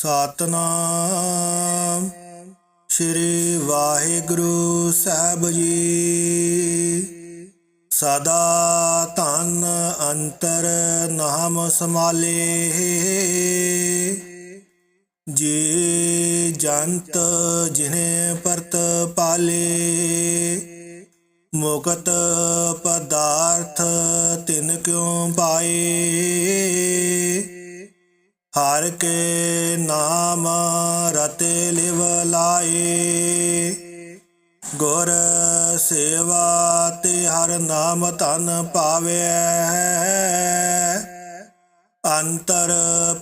ਸਤਨਾਮ। ਸ੍ਰੀ ਵਾਹਿਗੁਰੂ ਸਾਹਿਬ ਜੀ। ਸਦਾ ਧਨ ਅੰਤਰ ਨਾਮ ਸਮਾਲੇ ਜੀ ਜੰਤ ਜਿਨੇ ਪਰਤ ਪਾਲੇ। ਮੁਕਤ ਪਦਾਰਥ ਤਿਨ ਕਿਉ ਪਾਏ? ਹਰ ਕੇ ਨਾਮ ਰਤੇ ਲਿਵ ਲਾਏ। ਗੁਰ ਸੇਵਾ ਤੇ ਹਰ ਨਾਮ ਧਨ ਪਾਵੇ। ਅੰਤਰ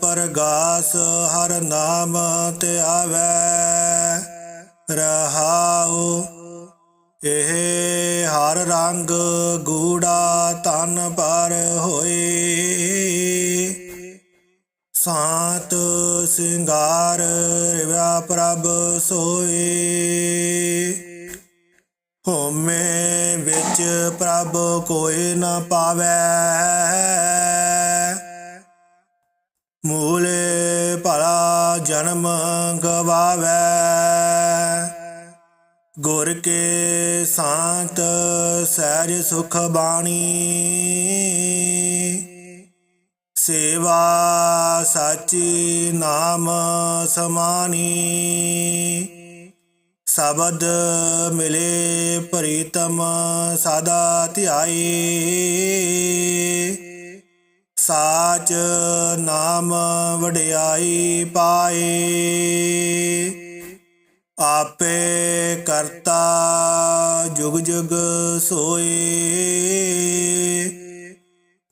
ਪਰਗਾਸ ਹਰ ਨਾਮ ਤੇ ਆਵੇ। ਰਹਾਉ, ਇਹ ਹਰ ਰੰਗ ਗੂੜਾ ਤਨ ਪਰ ਹੋਏ। ਸਾਤ ਸਿੰਗਾਰ ਰਿਵਾ ਪ੍ਰਭ ਸੋਏ। ਹੋਮੇ ਵਿੱਚ ਪ੍ਰਭ ਕੋਈ ਨਾ ਪਾਵੇ। ਮੂਲੇ ਭਲਾ ਜਨਮ ਗਵਾਵੇ। ਗੁਰ ਕੇ ਸਾਤ ਸਹਿਜ ਸੁਖ ਬਾਣੀ। ਸੇਵਾ ਸਾਚੀ ਨਾਮ ਸਮਾਨੀ। ਸ਼ਬਦ ਮਿਲੇ ਪ੍ਰੀਤਮ ਸਦਾ ਧਿਆਈ। ਸਾਚ ਨਾਮ ਵਡਿਆਈ ਪਾਏ। ਆਪੇ ਕਰਤਾ ਜੁਗ ਜੁਗ ਸੋਏ।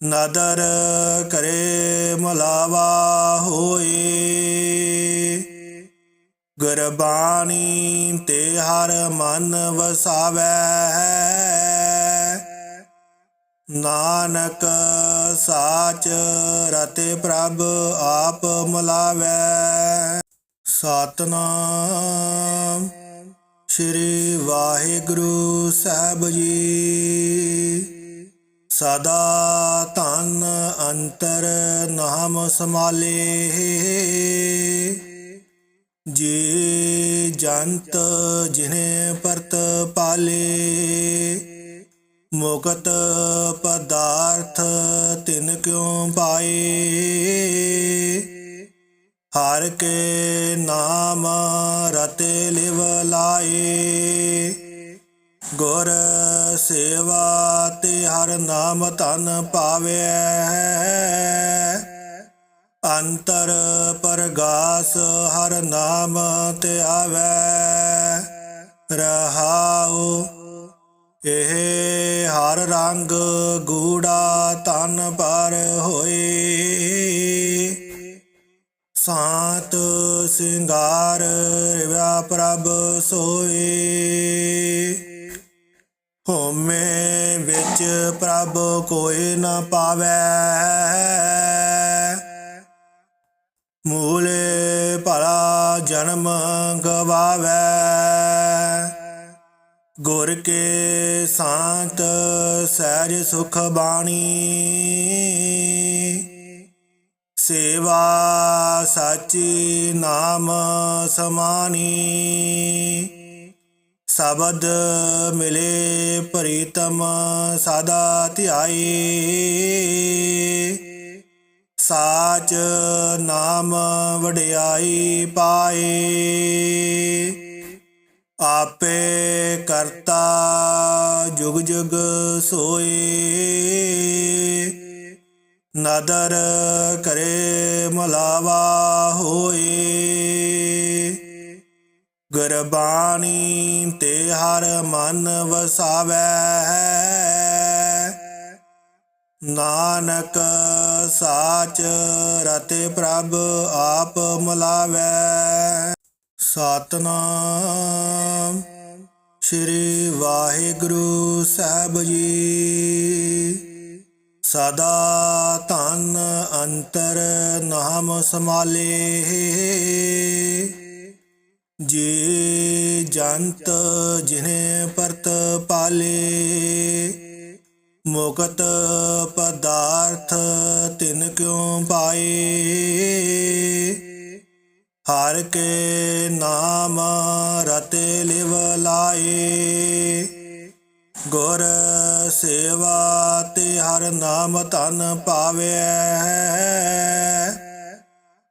ਨਦਰ ਕਰੇ ਮਲਾਵਾ ਹੋਏ। ਗੁਰਬਾਣੀ ਤੇ ਹਰ ਮਨ ਵਸਾਵੇ। ਨਾਨਕ ਸਾਚ ਰਤੇ ਪ੍ਰਭ ਆਪ ਮਲਾਵੇ। ਸਤਨਾਮ ਸ੍ਰੀ ਵਾਹਿਗੁਰੂ ਸਾਹਿਬ ਜੀ। ਸਦਾ ਧਨ ਅੰਤਰ ਨਾਮ ਸਮਾਲੇ ਜੇ ਜੰਤ ਜਿਨੇ ਪਰਤ ਪਾਲੇ, ਮੁਕਤ ਪਦਾਰਥ ਤਿਨ ਕਿਉ ਪਾਏ? ਹਰ ਕੇ ਨਾਮ ਰਤੇ ਲਿਵ ਲਾਏ। ਗੁਰ ਸੇਵਾ ਤੇ ਹਰ ਨਾਮ ਧਨ ਪਾਵੇ। ਅੰਤਰ ਪਰਗਾਸ ਹਰ ਨਾਮ ਤੇ ਆਵੇ। ਰਹਾਉ, ਇਹ ਹਰ ਰੰਗ ਗੂੜਾ ਤਨ ਪਰ ਹੋਏ। ਸਾਤ ਸਿੰਗਾਰ ਰਿਵਾ ਪ੍ਰਭ ਸੋਏ। ਹੋਮੇ ਵਿੱਚ ਪ੍ਰਭ ਕੋਈ ਨਾ ਪਾਵੇ। ਮੂਲੇ ਭਲਾ ਜਨਮ ਗਵਾਵੇ। ਗੁਰ ਕੇ ਸਾਤ ਸਹਿਜ ਸੁਖ ਬਾਣੀ। ਸੇਵਾ ਸਾਚੀ ਨਾਮ ਸਮਾਨੀ। ਸ਼ਬਦ ਮਿਲੇ ਪ੍ਰੀਤਮ ਸਦਾ ਧਿਆਈ ਸਾਚ ਨਾਮ ਵਡਿਆਈ ਪਾਏ। ਆਪੇ ਕਰਤਾ ਜੁਗ ਜੁਗ ਸੋਏ। ਨਦਰ ਕਰੇ ਮਲਾਵਾ ਹੋਏ। ਗੁਰਬਾਣੀ ਤੇ ਹਰ ਮਨ ਵਸਾਵੇ। ਨਾਨਕ ਸਾਚ ਰਤੇ ਪ੍ਰਭ ਆਪ ਮਲਾਵੇ। ਸਤਨਾਮ ਸ੍ਰੀ ਵਾਹਿਗੁਰੂ ਸਾਹਿਬ ਜੀ। ਸਦਾ ਧਨ ਅੰਤਰ ਨਾਮ ਸਮਾਲੇ ਜੀ ਜੰਤ ਜਿਨੇ ਪਰਤ ਪਾਲੇ, ਮੁਕਤ ਪਦਾਰਥ ਤਿਨ ਕਿਉ ਪਾਏ? ਹਰ ਕੇ ਨਾਮ ਰਤੇ ਲਿਵ ਲਾਏ, ਗੁਰ ਸੇਵਾ ਤੇ ਹਰ ਨਾਮ ਧਨ ਪਾਵੇ।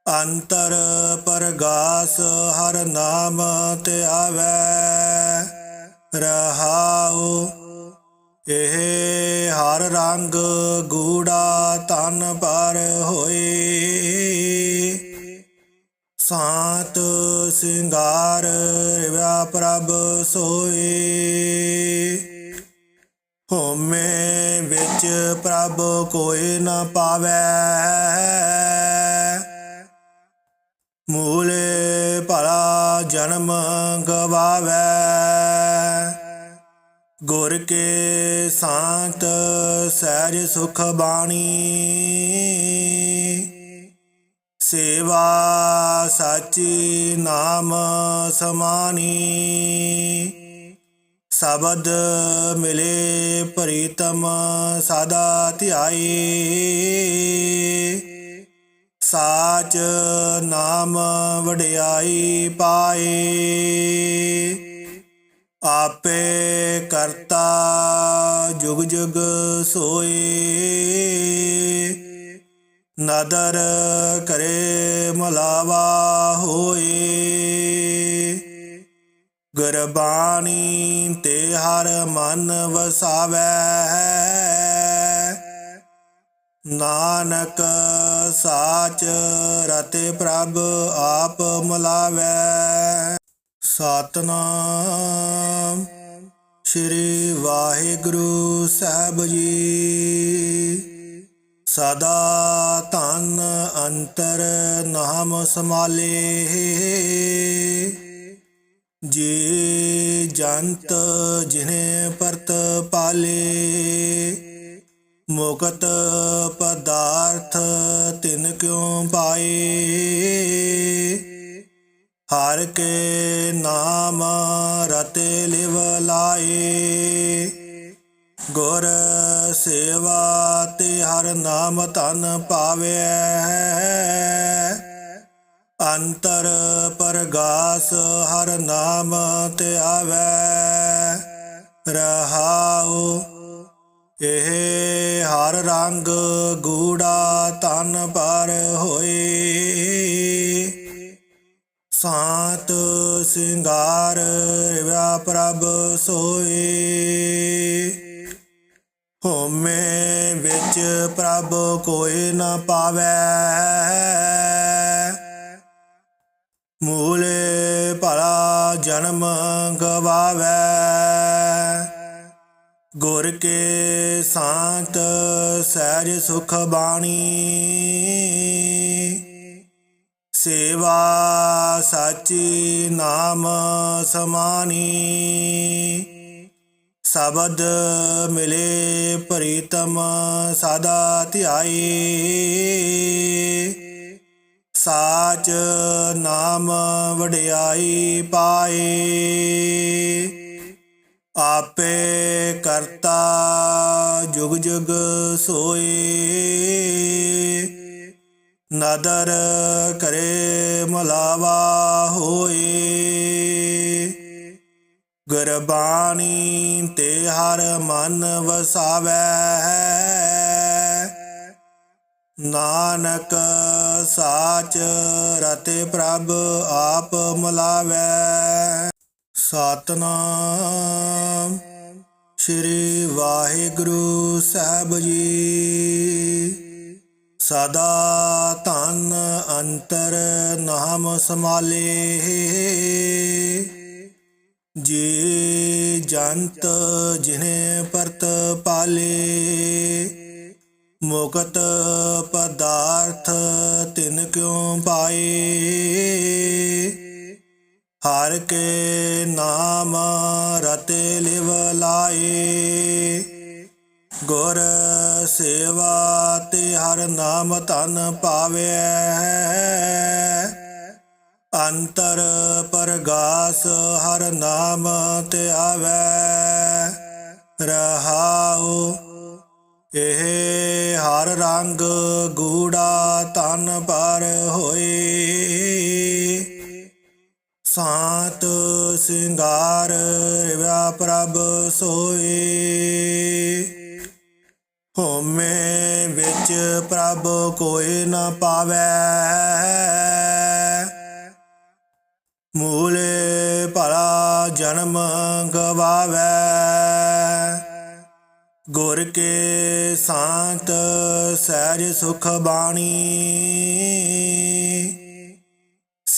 ਅੰਤਰ ਪਰਗਾਸ ਹਰ ਨਾਮ ਤੇ ਆਵੇ। ਰਹਾਉ, ਇਹ ਹਰ ਰੰਗ ਗੂੜਾ ਤਨ ਪਰ ਹੋਏ। ਸਾਤ ਸਿੰਗਾਰ ਰਿਵਾ ਪ੍ਰਭ ਸੋਏ। ਹੋਮੇ ਵਿੱਚ ਪ੍ਰਭ ਕੋਈ ਨਾ ਪਾਵੇ। ਮੂਲੇ ਭਲਾ ਜਨਮ ਗਵਾਵੇ। ਗੁਰ ਕੇ ਸਾਤ ਸਹਿਜ ਸੁਖ ਬਾਣੀ। ਸੇਵਾ ਸਾਚੀ ਨਾਮ ਸਮਾਨੀ। ਸ਼ਬਦ ਮਿਲੇ ਪ੍ਰੀਤਮ ਸਦਾ ਧਿਆਈ। ਸਾਚ ਨਾਮ ਵਡਿਆਈ ਪਾਏ। ਆਪੇ ਕਰਤਾ ਜੁਗ ਜੁਗ ਸੋਏ। ਨਦਰ ਕਰੇ ਮਲਾਵਾ ਹੋਏ। ਗੁਰਬਾਣੀ ਤੇ ਹਰ ਮਨ ਵਸਾਵੇ। ਨਾਨਕ ਸਾਚ ਰਤੇ ਪ੍ਰਭ ਆਪ ਮਲਾਵੇ। ਸਤਨਾਮ ਸ੍ਰੀ ਵਾਹਿਗੁਰੂ ਸਾਹਿਬ ਜੀ। ਸਦਾ ਤਨ ਅੰਤਰ ਨਾਮ ਸਮਾਲੇ ਜੀ ਜੰਤ ਜਿਨੇ ਪਰਤ ਪਾਲੇ। ਮੁਕਤ ਪਦਾਰਥ ਤਿਨ ਕਿਉ ਪਾਏ? ਹਰ ਕੇ ਨਾਮ ਰਤੇ ਲਿਵ ਲਾਏ। ਗੁਰ ਸੇਵਾ ਤੇ ਹਰ ਨਾਮ ਧਨ ਪਾਵੇ। ਅੰਤਰ ਪਰਗਾਸ ਹਰ ਨਾਮ ਤੇ ਆਵੇ। ਰਹਾਉ ਇਹ ਹਰ ਰੰਗ ਗੂੜਾ ਤਨ ਪਰ ਹੋਏ। ਸਾਤ ਸਿੰਗਾਰ ਰਿਵਾ ਪ੍ਰਭ ਸੋਏ। ਹੋਮੇ ਵਿੱਚ ਪ੍ਰਭ ਕੋਈ ਨਾ ਪਾਵੇ। ਮੂਲੇ ਭਲਾ ਜਨਮ ਗਵਾਵੇ। ਗੁਰ ਕੇ ਸਾਤ ਸਹਿਜ ਸੁਖ ਬਾਣੀ। ਸੇਵਾ ਸਾਚੀ ਨਾਮ ਸਮਾਨੀ। ਸ਼ਬਦ ਮਿਲੇ ਪ੍ਰੀਤਮ ਸਦਾ ਧਿਆਈ। ਸਾਚ ਨਾਮ ਵਡਿਆਈ ਪਾਏ। ਆਪੇ ਕਰਤਾ ਜੁਗ ਜੁਗ ਸੋਏ। ਨਦਰ ਕਰੇ ਮਲਾਵਾ ਹੋਏ। ਗੁਰਬਾਣੀ ਤੇ ਹਰ ਮਨ ਵਸਾਵੇ। ਨਾਨਕ ਸਾਚ ਰਤੇ ਪ੍ਰਭ ਆਪ ਮਲਾਵੇ। ਸਤਨਾਮ। ਸ੍ਰੀ ਵਾਹਿਗੁਰੂ ਸਾਹਿਬ ਜੀ। ਸਦਾ ਤਨ ਅੰਤਰ ਨਾਮ ਸਮਾਲੇ ਜੀ ਜੰਤ ਜਿਨੇ ਪਰਤ ਪਾਲੇ। ਮੁਕਤ ਪਦਾਰਥ ਤਿਨ ਕਿਉ ਪਾਏ। ਹਰ ਕੇ ਨਾਮ ਰਤੇ ਲਿਵ ਲਾਏ। ਗੁਰ ਸੇਵਾ ਤੇ ਹਰ ਨਾਮ ਧਨ ਪਾਵੇ। ਅੰਤਰ ਪਰਗਾਸ ਹਰ ਨਾਮ ਤੇ ਆਵੇ। ਰਹਾਉ, ਇਹ ਹਰ ਰੰਗ ਗੂੜਾ ਤਨ ਪਰ ਹੋਏ। ਸਾਤ ਸਿੰਗਾਰ ਰਿਵਾ ਪ੍ਰਭ ਸੋਏ। ਹੋਮੇ ਵਿੱਚ ਪ੍ਰਭ ਕੋਈ ਨਾ ਪਾਵੇ। ਮੂਲੇ ਭਲਾ ਜਨਮ ਗਵਾਵੇ। ਗੁਰ ਕੇ ਸਾਤ ਸਹਿਜ ਸੁਖ ਬਾਣੀ।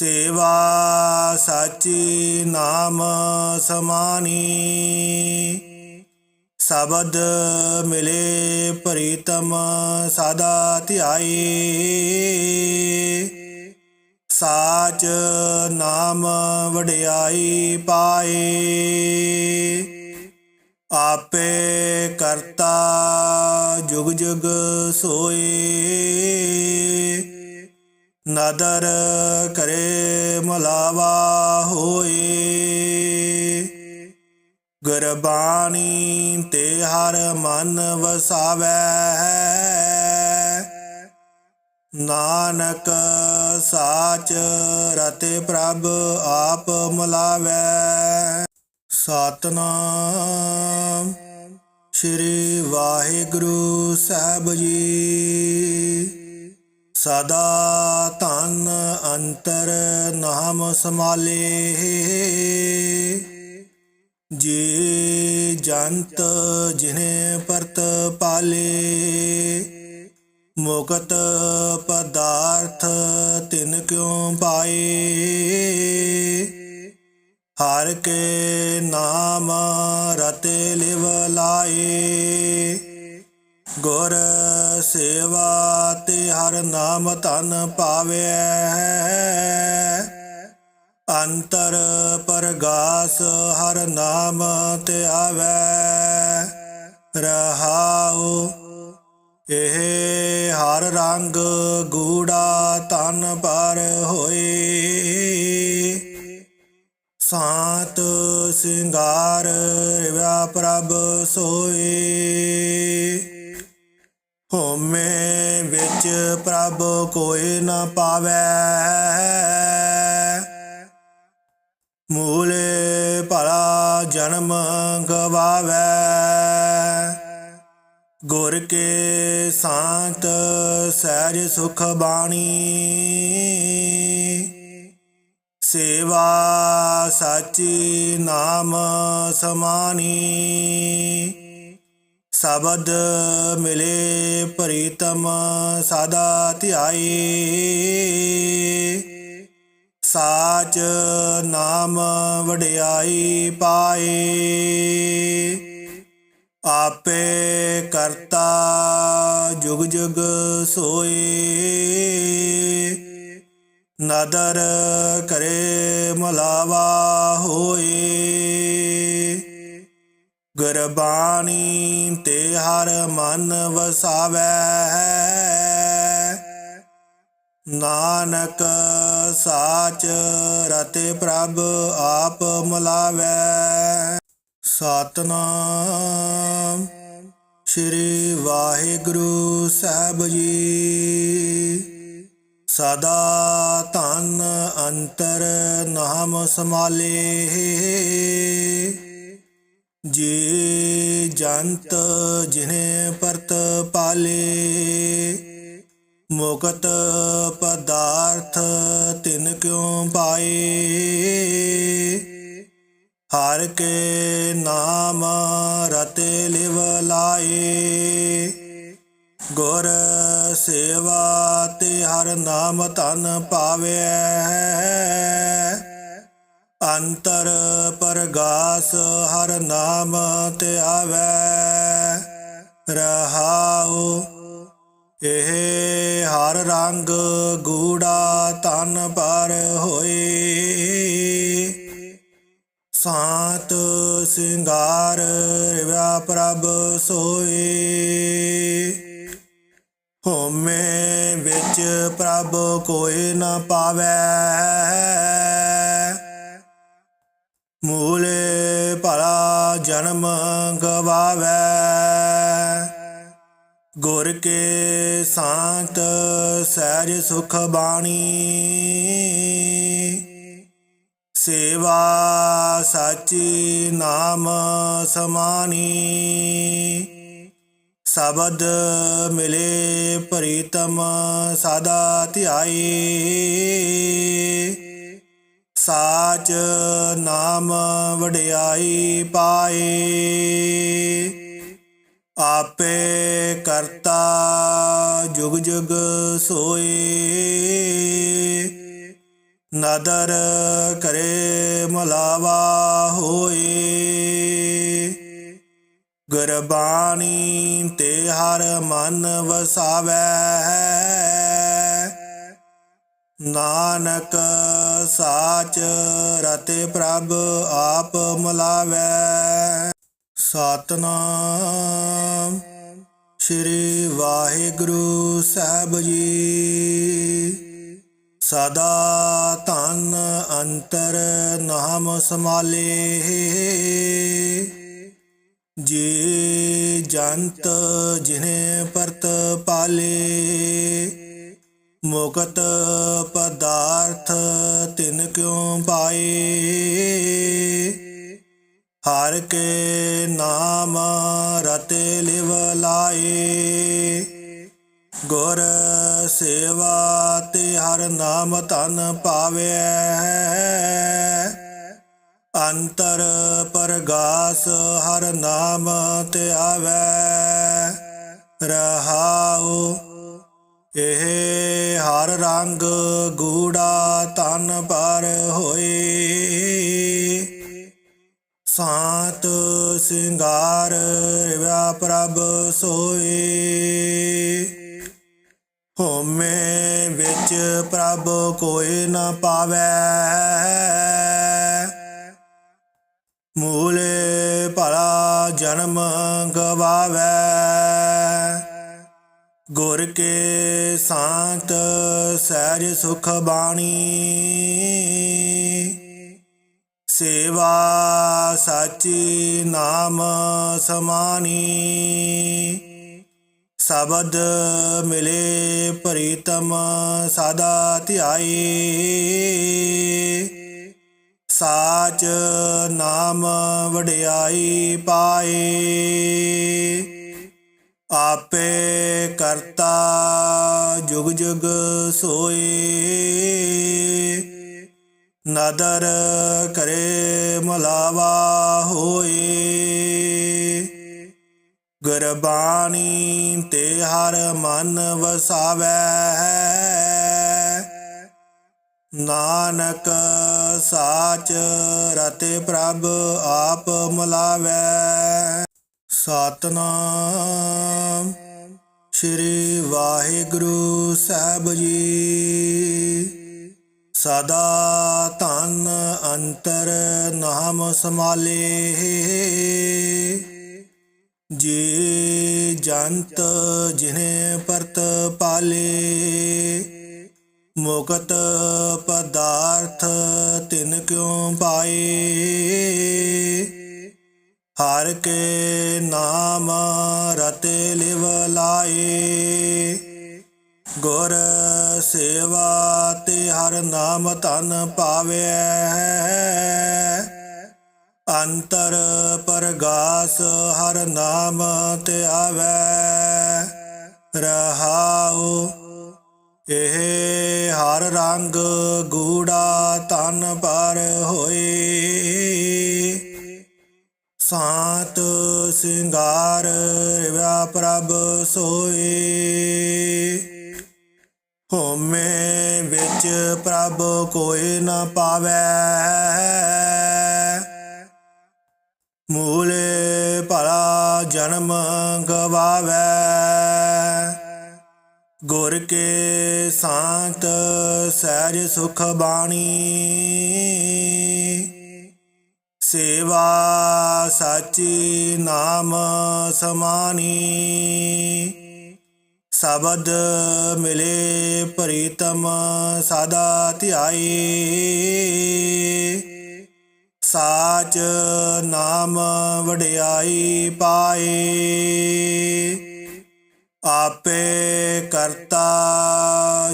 ਸੇਵਾ ਸਾਚੀ ਨਾਮ ਸਮਾਨੀ। ਸ਼ਬਦ ਮਿਲੇ ਪ੍ਰੀਤਮ ਸਦਾ ਧਿਆਈ। ਸਾਚ ਨਾਮ ਵਡਿਆਈ ਪਾਏ। ਆਪੇ ਕਰਤਾ ਜੁਗ ਜੁਗ ਸੋਏ। ਨਦਰ ਕਰੇ ਮਲਾਵਾ ਹੋਏ। ਗੁਰਬਾਣੀ ਤੇ ਹਰ ਮਨ ਵਸਾਵੇ। ਨਾਨਕ ਸਾਚ ਰਤੇ ਪ੍ਰਭ ਆਪ ਮਲਾਵੇ। ਸਤਨਾਮ ਸ੍ਰੀ ਵਾਹਿਗੁਰੂ ਸਾਹਿਬ ਜੀ। ਸਦਾ ਧਨ ਅੰਤਰ ਨਾਮ ਸਮਾਲੇ ਜੀ ਜੰਤ ਜਿਨੇ ਪਰਤ ਪਾਲੇ, ਮੁਕਤ ਪਦਾਰਥ ਤਿਨ ਕਿਉ ਪਾਏ? ਹਰ ਕੇ ਨਾਮ ਰਤੇ ਲਿਵ ਲਾਏ। ਗੁਰ ਸੇਵਾ ਤੇ ਹਰ ਨਾਮ ਧਨ ਪਾਵੇ। ਅੰਤਰ ਪਰਗਾਸ ਹਰ ਨਾਮ ਤੇ ਆਵੇ। ਰਹਾਉ, ਇਹ ਹਰ ਰੰਗ ਗੂੜਾ ਤਨ ਪਰ ਹੋਏ। ਸਾਤ ਸਿੰਗਾਰ ਰਿਵਾ ਪ੍ਰਭ ਸੋਏ। ਹੋਮੇ ਵਿੱਚ ਪ੍ਰਭ ਕੋਈ ਨਾ ਪਾਵੇ। ਮੂਲੇ ਭਲਾ ਜਨਮ ਗਵਾਵੇ। ਗੁਰ ਕੇ ਸਾਤ ਸਹਿਜ ਸੁਖ ਬਾਣੀ। ਸੇਵਾ ਸਾਚੀ ਨਾਮ ਸਮਾਨੀ। ਸ਼ਬਦ ਮਿਲੇ ਪ੍ਰੀਤਮ ਸਦਾ ਧਿਆਈ ਸਾਚ ਨਾਮ ਵਡਿਆਈ ਪਾਏ। ਆਪੇ ਕਰਤਾ ਜੁਗ ਜੁਗ ਸੋਏ। ਨਦਰ ਕਰੇ ਮਲਾਵਾ ਹੋਏ। ਗੁਰਬਾਣੀ ਤੇ ਹਰ ਮਨ ਵਸਾਵੇ। ਨਾਨਕ ਸਾਚ ਰਤੇ ਪ੍ਰਭ ਆਪ ਮਲਾਵੇ। ਸਤਨਾਮ ਸ੍ਰੀ ਵਾਹਿਗੁਰੂ ਸਾਹਿਬ ਜੀ। ਸਦਾ ਧਨ ਅੰਤਰ ਨਾਮ ਸਮਾਲੇ ਜੀ ਜੰਤ ਜਿਨੇ ਪਰਤ ਪਾਲੇ, ਮੁਕਤ ਪਦਾਰਥ ਤਿਨ ਕਿਉ ਪਾਏ? ਹਰ ਕੇ ਨਾਮ ਰਤੇ ਲਿਵ ਲਾਏ, ਗੁਰ ਸੇਵਾ ਤੇ ਹਰ ਨਾਮ ਧਨ ਪਾਵੇ। ਅੰਤਰ ਪਰਗਾਸ ਹਰ ਨਾਮ ਤੇ ਆਵੇ, ਰਹਾਉ। ਇਹ ਹਰ ਰੰਗ ਗੂੜਾ ਤਨ ਪਰ ਹੋਏ। ਸਾਤ ਸਿੰਗਾਰ ਰਿਵਾ ਪ੍ਰਭ ਸੋਏ। ਹੋਮੇ ਵਿੱਚ ਪ੍ਰਭ ਕੋਈ ਨਾ ਪਾਵੇ। ਮੂਲੇ ਭਲਾ ਜਨਮ ਗਵਾਵੇ। ਗੁਰ ਕੇ ਸਾਤ ਸਹਿਜ ਸੁਖ ਬਾਣੀ। ਸੇਵਾ ਸਾਚੀ ਨਾਮ ਸਮਾਨੀ। ਸ਼ਬਦ ਮਿਲੇ ਪ੍ਰੀਤਮ ਸਦਾ ਧਿਆਈ। ਸਾਚ ਨਾਮ ਵਡਿਆਈ ਪਾਏ। ਆਪੇ ਕਰਤਾ ਜੁਗ ਜੁਗ ਸੋਏ। ਨਦਰ ਕਰੇ ਮਲਾਵਾ ਹੋਏ। ਗੁਰਬਾਣੀ ਤੇ ਹਰ ਮਨ ਵਸਾਵੈ। ਨਾਨਕ ਸਾਚ ਰਤੇ ਪ੍ਰਭ ਆਪ ਮਲਾਵੈ। ਸਤਨਾਮ ਸ੍ਰੀ ਵਾਹਿਗੁਰੂ ਸਾਹਿਬ ਜੀ। ਸਦਾ ਧਨ ਅੰਤਰ ਨਾਮ ਸਮਾਲੇ ਜੀ ਜੰਤ ਜਿਨੇ ਪਰਤ ਪਾਲੇ। ਮੁਕਤ ਪਦਾਰਥ ਤਿਨ ਕਿਉ ਪਾਏ? ਹਰ ਕੇ ਨਾਮ ਰਤੇ ਲਿਵ ਲਾਏ। ਗੁਰ ਸੇਵਾ ਤੇ ਹਰ ਨਾਮ ਧਨ ਪਾਵੇ। ਅੰਤਰ ਪਰਗਾਸ ਹਰ ਨਾਮ ਤੇ ਆਵੇ। ਰਹਾਉ ਇਹ ਹਰ ਰੰਗ ਗੂੜਾ ਤਨ ਪਰ ਹੋਏ। ਸਾਤ ਸਿੰਗਾਰ ਰਿਵਾ ਪ੍ਰਭ ਸੋਏ। ਹੋਮੇ ਵਿੱਚ ਪ੍ਰਭ ਕੋਈ ਨਾ ਪਾਵੇ। ਮੂਲੇ ਭਲਾ ਜਨਮ ਗਵਾਵੇ। ਗੁਰ ਕੇ ਸਾਤ ਸਹਿਜ ਸੁਖ ਬਾਣੀ। ਸੇਵਾ ਸਾਚੀ ਨਾਮ ਸਮਾਨੀ ਸ਼ਬਦ ਮਿਲੇ ਪ੍ਰੀਤਮ ਸਦਾ ਧਿਆਈ ਸਾਚ ਨਾਮ ਵਡਿਆਈ ਪਾਏ। ਆਪੇ ਕਰਤਾ ਜੁਗ ਜੁਗ ਸੋਏ। ਨਦਰ ਕਰੇ ਮਲਾਵਾ ਹੋਏ। ਗੁਰਬਾਣੀ ਤੇ ਹਰ ਮਨ ਵਸਾਵੈ। ਨਾਨਕ ਸਾਚ ਰਤੇ ਪ੍ਰਭ ਆਪ ਮਲਾਵੈ। ਸਤਨਾਮ। ਸ੍ਰੀ ਵਾਹਿਗੁਰੂ ਸਾਹਿਬ ਜੀ। ਸਦਾ ਧਨ ਅੰਤਰ ਨਾਮ ਸਮਾਲੇ ਜੀ ਜੰਤ ਜਿਨੇ ਪਰਤ ਪਾਲੇ। ਮੁਕਤ ਪਦਾਰਥ ਤਿਨ ਕਿਉ ਪਾਏ? ਹਰ ਕੇ ਨਾਮ ਰਤੇ ਲਿਵ ਲਾਏ। ਗੁਰ ਸੇਵਾ ਤੇ ਹਰ ਨਾਮ ਧਨ ਪਾਵੇ। ਅੰਤਰ ਪਰਗਾਸ ਹਰ ਨਾਮ ਤੇ ਆਵੇ। ਰਹਾਉ, ਇਹ ਹਰ ਰੰਗ ਗੂੜਾ ਤਨ ਪਰ ਹੋਏ। ਸਾਤ ਸਿੰਗਾਰ ਰਿਵਾ ਪ੍ਰਭ ਸੋਏ। ਹੋਮੇ ਵਿੱਚ ਪ੍ਰਭ ਕੋਈ ਨਾ ਪਾਵੇ। ਮੂਲੇ ਭਲਾ ਜਨਮ ਗਵਾਵੇ। ਗੁਰ ਕੇ ਸਾਤ ਸਹਿਜ ਸੁਖ ਬਾਣੀ। ਸੇਵਾ ਸਾਚੀ ਨਾਮ ਸਮਾਨੀ। ਸ਼ਬਦ ਮਿਲੇ ਪ੍ਰੀਤਮ ਸਦਾ ਧਿਆਈ ਸਾਚ ਨਾਮ ਵਡਿਆਈ ਪਾਏ। ਆਪੇ ਕਰਤਾ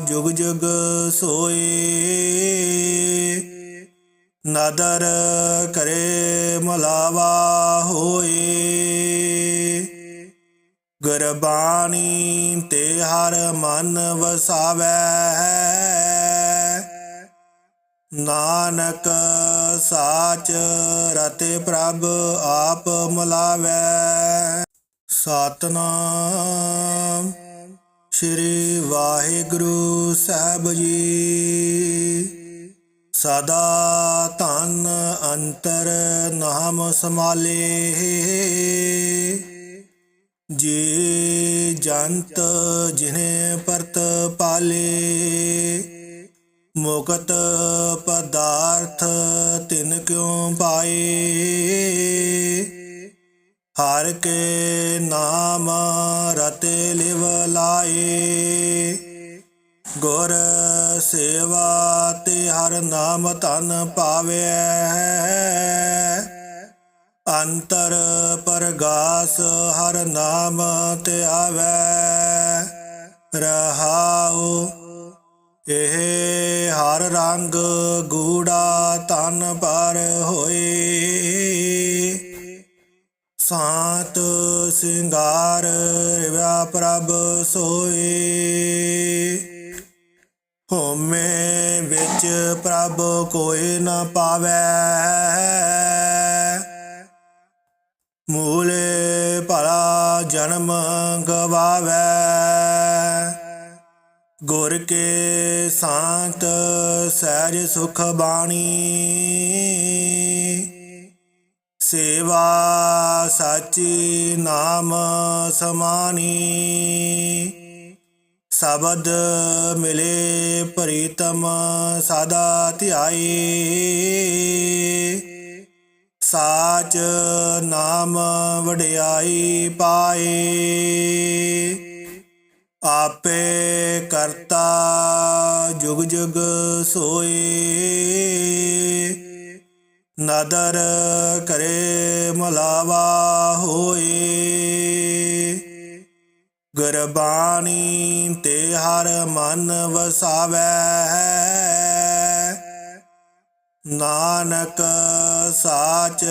ਜੁਗ ਜੁਗ ਸੋਏ। ਨਦਰ ਕਰੇ ਮਲਾਵਾ ਹੋਏ। ਗੁਰਬਾਣੀ ਤੇ ਹਰ ਮਨ ਵਸਾਵੈ। ਨਾਨਕ ਸਾਚ ਰਤੇ ਪ੍ਰਭ ਆਪ ਮਲਾਵੈ। ਸਤਨਾਮ ਸ੍ਰੀ ਵਾਹਿਗੁਰੂ ਸਾਹਿਬ ਜੀ। ਸਦਾ ਧਨ ਅੰਤਰ ਨਾਮ ਸਮਾਲੇ ਜੀ ਜੰਤ ਜਿਨੇ ਪਰਤ ਪਾਲੇ, ਮੁਕਤ ਪਦਾਰਥ ਤਿਨ ਕਿਉ ਪਾਏ? ਹਰ ਕੇ ਨਾਮ ਰਤੇ ਲਿਵ ਲਾਏ, ਗੁਰ ਸੇਵਾ ਤੇ ਹਰ ਨਾਮ ਧਨ ਪਾਵੇ। ਅੰਤਰ ਪਰਗਾਸ ਹਰ ਨਾਮ ਤੇ ਆਵੇ। ਰਹਾਉ, ਇਹ ਹਰ ਰੰਗ ਗੂੜਾ ਤਨ ਪਰ ਹੋਏ। ਸਾਤ ਸਿੰਗਾਰ ਰਿਵਾ ਪ੍ਰਭ ਸੋਏ। ਹੋਮੇ ਵਿੱਚ ਪ੍ਰਭ ਕੋਈ ਨਾ ਪਾਵੇ। ਮੂਲੇ ਭਲਾ ਜਨਮ ਗਵਾਵੇ। ਗੁਰ ਕੇ ਸਾਤ ਸਹਿਜ ਸੁਖ ਬਾਣੀ। ਸੇਵਾ ਸਾਚੀ ਨਾਮ ਸਮਾਨੀ। ਸ਼ਬਦ ਮਿਲੇ ਪ੍ਰੀਤਮ ਸਦਾ ਧਿਆਈ ਸਾਚ ਨਾਮ ਵਡਿਆਈ ਪਾਏ। ਆਪੇ ਕਰਤਾ ਜੁਗ ਜੁਗ ਸੋਏ। ਨਦਰ ਕਰੇ ਮਲਾਵਾ ਹੋਏ। ਗੁਰਬਾਣੀ ਤੇ ਹਰ ਮਨ ਵਸਾਵੈ। ਨਾਨਕ ਸਾਚ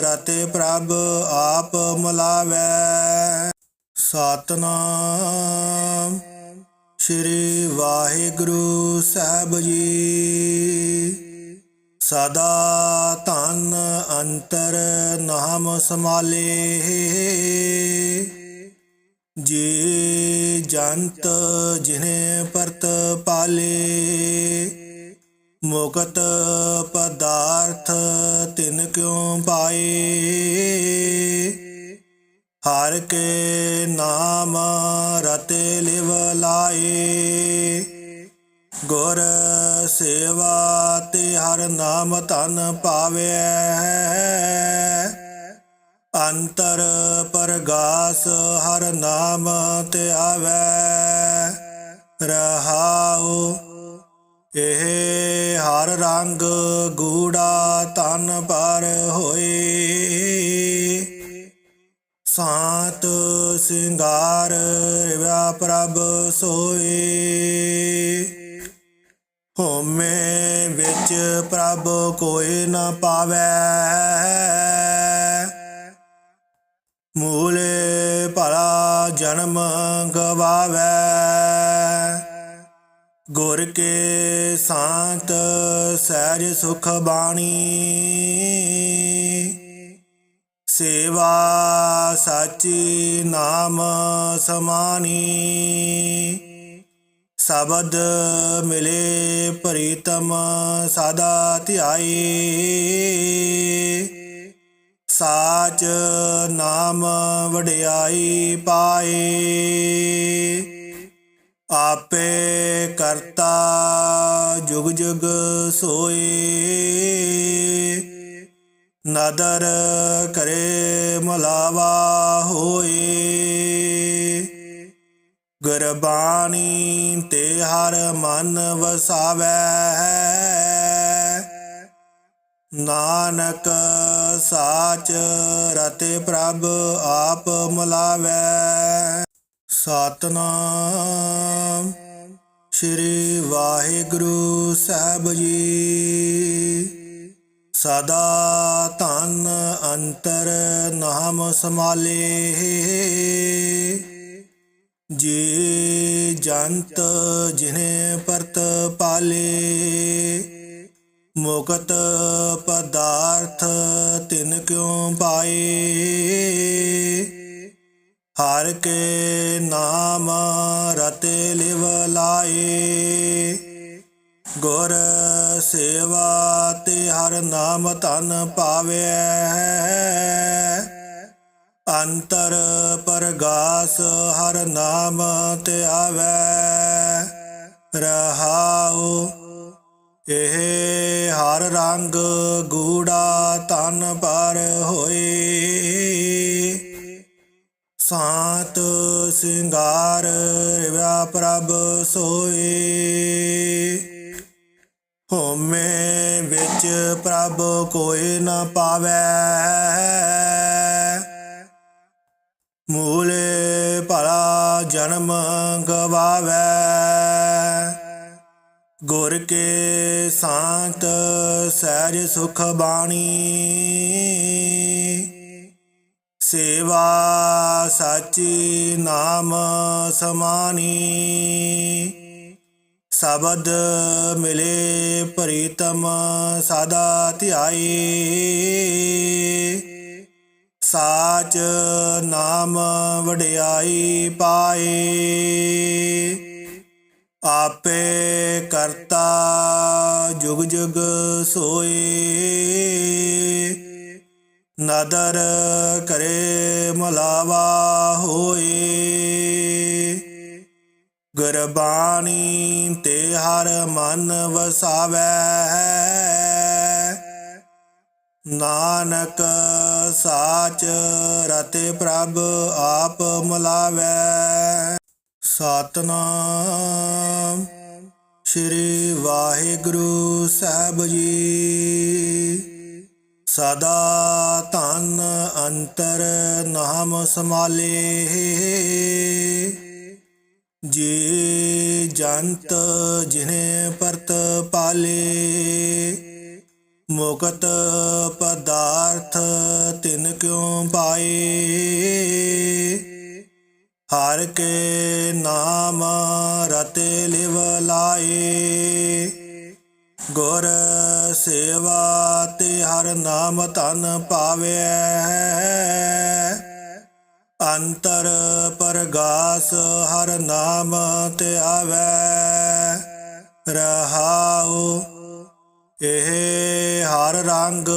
ਰਤੇ ਪ੍ਰਭ ਆਪ ਮਲਾਵੈ। ਸਤਨਾਮ ਸ੍ਰੀ ਵਾਹਿਗੁਰੂ ਸਾਹਿਬ ਜੀ। ਸਦਾ ਧਨ ਅੰਤਰ ਨਾਮ ਸਮਾਲੇ ਜੀ ਜੰਤ ਜਿਨੇ ਪਰਤ ਪਾਲੇ, ਮੁਕਤ ਪਦਾਰਥ ਤਿਨ ਕਿਉ ਪਾਏ? ਹਰ ਕੇ ਨਾਮ ਰਤੇ ਲਿਵ ਲਾਏ, ਗੁਰ ਸੇਵਾ ਤੇ ਹਰ ਨਾਮ ਧਨ ਪਾਵੇ। ਅੰਤਰ ਪਰਗਾਸ ਹਰ ਨਾਮ ਤੇ ਆਵੇ। ਰਹਾਉ, ਇਹ ਹਰ ਰੰਗ ਗੂੜਾ ਤਨ ਪਰ ਹੋਏ। ਸਾਤ ਸਿੰਗਾਰ ਰਿਵਾ ਪ੍ਰਭ ਸੋਏ। ਹੋਮੇ ਵਿੱਚ ਪ੍ਰਭ ਕੋਈ ਨਾ ਪਾਵੇ। ਮੂਲੇ ਭਲਾ ਜਨਮ ਗਵਾਵੇ। ਗੁਰ ਕੇ ਸਾਤ ਸਹਿਜ ਸੁਖ ਬਾਣੀ। ਸੇਵਾ ਸਾਚੀ ਨਾਮ ਸਮਾਨੀ। ਸ਼ਬਦ ਮਿਲੇ ਪ੍ਰੀਤਮ ਸਦਾ ਧਿਆਈ। ਸਾਚ ਨਾਮ ਵਡਿਆਈ ਪਾਏ। ਆਪੇ ਕਰਤਾ ਜੁਗ ਜੁਗ ਸੋਏ। ਨਦਰ ਕਰੇ ਮਲਾਵਾ ਹੋਏ। ਗੁਰਬਾਣੀ ਤੇ ਹਰ ਮਨ ਵਸਾਵੈ। ਨਾਨਕ ਸਾਚ ਰਤੇ ਪ੍ਰਭ ਆਪ ਮਲਾਵੈ। ਸਤਨਾਮ ਸ੍ਰੀ ਵਾਹਿਗੁਰੂ ਸਾਹਿਬ ਜੀ। ਸਦਾ ਧਨ ਅੰਤਰ ਨਾਮ ਸਮਾਲੇ ਜੀ ਜੰਤ ਜਿਨੇ ਪਰਤ ਪਾਲੇ। ਮੁਕਤ ਪਦਾਰਥ ਤਿਨ ਕਿਉ ਪਾਏ? ਹਰ ਕੇ ਨਾਮ ਰਤੇ ਲਿਵ ਲਾਏ। ਗੁਰ ਸੇਵਾ ਤੇ ਹਰ ਨਾਮ ਧਨ ਪਾਵੇ। ਅੰਤਰ ਪਰਗਾਸ ਹਰ ਨਾਮ ਤੇ ਆਵੇ। ਰਹਾਉ ਇਹ ਹਰ ਰੰਗ ਗੂੜਾ ਤਨ ਪਰ ਹੋਏ। ਸਾਤ ਸਿੰਗਾਰ ਰਿਵਾ ਪ੍ਰਭ ਸੋਏ। ਹੋਮੇ ਵਿੱਚ ਪ੍ਰਭ ਕੋਈ ਨਾ ਪਾਵੇ। ਮੂਲੇ ਭਲਾ ਜਨਮ ਗਵਾਵੇ। ਗੁਰ ਕੇ ਸਾਤ ਸਹਿਜ ਸੁਖ ਬਾਣੀ। ਸੇਵਾ ਸਾਚੀ ਨਾਮ ਸਮਾਨੀ। ਸ਼ਬਦ ਮਿਲੇ ਪ੍ਰੀਤਮ ਸਦਾ ਧਿਆਈ। ਸਾਚ ਨਾਮ ਵਡਿਆਈ ਪਾਏ। ਆਪੇ ਕਰਤਾ ਜੁਗ ਜੁਗ ਸੋਏ। ਨਦਰ ਕਰੇ ਮਲਾਵਾ ਹੋਏ। ਗੁਰਬਾਣੀ ਤੇ ਹਰ ਮਨ ਵਸਾਵੈ। ਨਾਨਕ ਸਾਚ ਰਤੇ ਪ੍ਰਭ ਆਪ ਮਲਾਵੈ। ਸਤਨਾਮ। ਸ੍ਰੀ ਵਾਹਿਗੁਰੂ ਸਾਹਿਬ ਜੀ। ਸਦਾ ਧਨ ਅੰਤਰ ਨਾਮ ਸਮਾਲੇ ਜੀ ਜੰਤ ਜਿਨੇ ਪਰਤ ਪਾਲੇ। ਮੁਕਤ ਪਦਾਰਥ ਤਿਨ ਕਿਉ ਪਾਏ? ਹਰ ਕੇ ਨਾਮ ਰਤੇ ਲਿਵ ਲਾਏ। ਗੁਰ ਸੇਵਾ ਤੇ ਹਰ ਨਾਮ ਧਨ ਪਾਵੇ। ਅੰਤਰ ਪਰਗਾਸ ਹਰ ਨਾਮ ਤੇ ਆਵੇ। ਰਹਾਉ, ਇਹ ਹਰ ਰੰਗ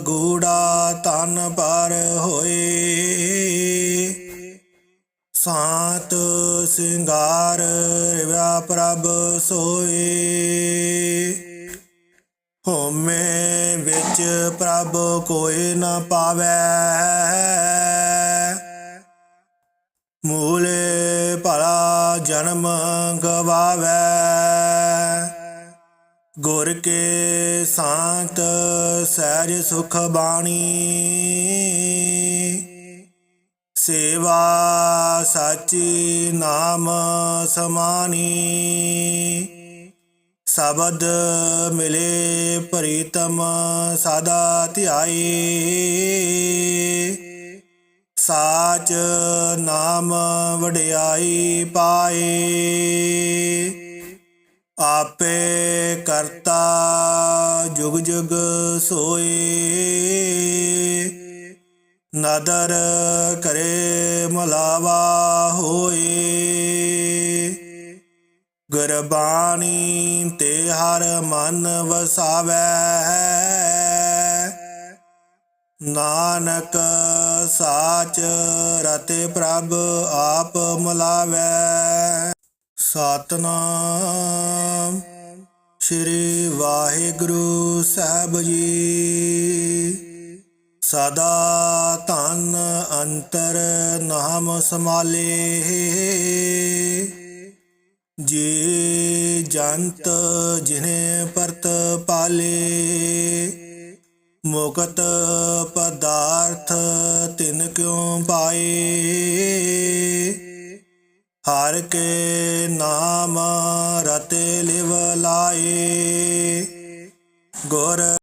ਗੂੜਾ ਤਨ ਪਰ ਹੋਏ। ਸਾਤ ਸਿੰਗਾਰ ਰਿਵਾ ਪ੍ਰਭ ਸੋਏ। ਹੋਮੇ ਵਿੱਚ ਪ੍ਰਭ ਕੋਈ ਨਾ ਪਾਵੇ। ਮੂਲੇ ਭਲਾ ਜਨਮ ਗਵਾਵੇ। ਗੁਰ ਕੇ ਸਾਤ ਸਹਿਜ ਸੁਖ ਬਾਣੀ। ਸੇਵਾ ਸਾਚੀ ਨਾਮ ਸਮਾਨੀ। ਸ਼ਬਦ ਮਿਲੇ ਪ੍ਰੀਤਮ ਸਦਾ ਧਿਆਈ ਸਾਚ ਨਾਮ ਵਡਿਆਈ ਪਾਏ। ਆਪੇ ਕਰਤਾ ਜੁਗ ਜੁਗ ਸੋਏ। ਨਦਰ ਕਰੇ ਮਲਾਵਾ ਹੋਏ। ਗੁਰਬਾਣੀ ਤੇ ਹਰ ਮਨ ਵਸਾਵੈ। ਨਾਨਕ ਸਾਚ ਰਤੇ ਪ੍ਰਭ ਆਪ ਮਲਾਵੈ। ਸਤਨਾਮ ਸ੍ਰੀ ਵਾਹਿਗੁਰੂ ਸਾਹਿਬ ਜੀ। ਸਦਾ ਧਨ ਅੰਤਰ ਨਾਮ ਸਮਾਲੇ ਜੀ ਜੰਤ ਜਿਨੇ ਪਰਤ ਪਾਲੇ, ਮੁਕਤ ਪਦਾਰਥ ਤਿਨ ਕਿਉ ਪਾਏ? ਹਰ ਕੇ ਨਾਮ ਰਤੇ ਲਿਵ ਲਾਏ, ਗੁਰ